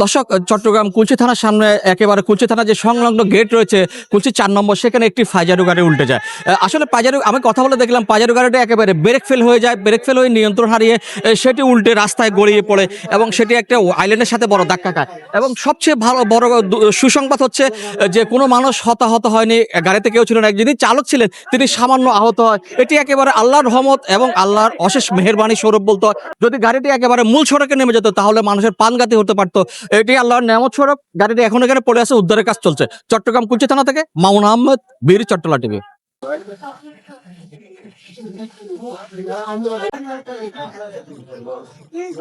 দর্শক চট্টগ্রাম কুলচি থানার সামনে একেবারে কুলচি থানা যে সংলগ্ন গেট রয়েছে, কুলচি চার নম্বর, সেখানে একটি ফাইজারু গাড়ি উল্টে যায়। আসলে পাজারু, আমি কথা বলে দেখলাম, পাজারু গাড়িটা একেবারে ব্রেক ফেল হয়ে যায় ব্রেক ফেল হয়ে নিয়ন্ত্রণ হারিয়ে সেটি উল্টে রাস্তায় গড়িয়ে পড়ে এবং সেটি একটা আইল্যান্ডের সাথে বড় ধাক্কা খায়। এবং সবচেয়ে ভালো, বড় সুসংবাদ হচ্ছে যে কোনো মানুষ হতাহত হয়নি গাড়িতে কেউ ছিলেন না, যিনি চালক ছিলেন, তিনি সামান্য আহত হয়। এটি একেবারে আল্লাহর রহমত এবং আল্লাহর অশেষ মেহেরবানি স্বরূপ বলতো হয়। যদি গাড়িটি একেবারে মূল সড়কে নেমে যেত, তাহলে মানুষের প্রাণঘাতী হতে পারতো। এটি আল্লাহর নেমত স্বরূপ। গাড়িটি এখন এখানে পড়ে আছে, উদ্ধারের কাজ চলছে। চট্টগ্রাম কুচি থানা থেকে Mamun Ahmed Bir Chattala TV. H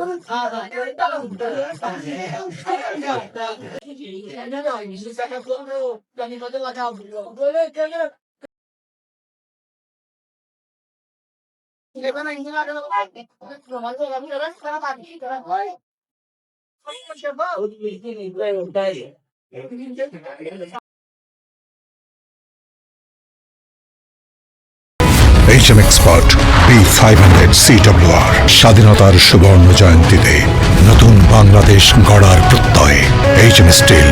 M expert B five hundred CWR স্বাধীনতার সুবর্ণ জয়ন্তীতে নতুন বাংলাদেশ গড়ার প্রত্যয়। H am still